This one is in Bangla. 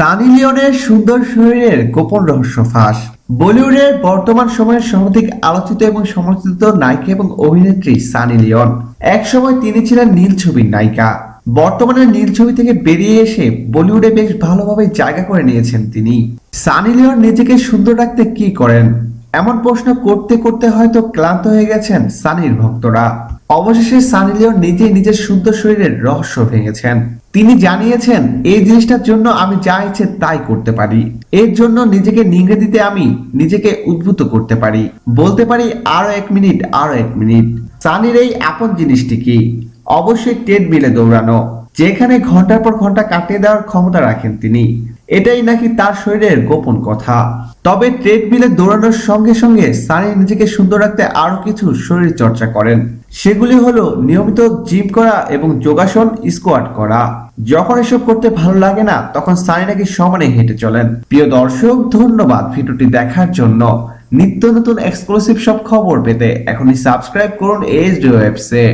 সানি লিওনের সুন্দর শরীরের গোপন রহস্য ফাঁস। বলিউডের বর্তমান সময়ের সর্বাধিক আলোচিত এবং সমালোচিত নায়িকা এবং অভিনেত্রী সানি লিওন। একসময় তিনি ছিলেন নীল ছবির নায়িকা। বর্তমানে নীল ছবি থেকে বেরিয়ে এসে বলিউডে বেশ ভালোভাবে জায়গা করে নিয়েছেন তিনি। সানি লিওন নিজেকে সুন্দর রাখতে কি করেন? এমন প্রশ্ন করতে করতে হয়তো ক্লান্ত হয়ে গেছেন সানির ভক্তরা। অবশেষে সানি লিওন নিজেই নিজের শুদ্ধ শরীরের রহস্য ভেঙেছেন। তিনি জানিয়েছেন, এই জিনিসটার জন্য আমি যা ইচ্ছে তাই করতে পারি। এর জন্য নিজেকে নিংড়ে দিতে আমি নিজেকে উদ্ভূত করতে পারি। বলতে পারি, আরও এক মিনিট, আরও এক মিনিট। সানির এই আপন জিনিসটি কি? অবশ্যই টেড মিলে দৌড়ানো, যেখানে ঘণ্টার পর ঘণ্টা কাটিয়ে দেওয়ার ক্ষমতা রাখেন তিনি। এটাই নাকি তার শরীরের গোপন কথা। তবে ট্রেডমিলে দৌড়ানোর সঙ্গে সঙ্গে সানি নিজেকে সুন্দর রাখতে আরও কিছু শরীর চর্চা করেন। সেগুলি হলো নিয়মিত জিম করা এবং যোগাসন, স্কোয়াট করা। যখন এসব করতে ভালো লাগে না, তখন সানি নাকি সমানে হেঁটে চলেন। প্রিয় দর্শক, ধন্যবাদ ভিডিওটি দেখার জন্য। নিত্য নতুন এক্সক্লুসিভ সব খবর পেতে এখনই সাবস্ক্রাইব করুন এইচ ওয়েবসে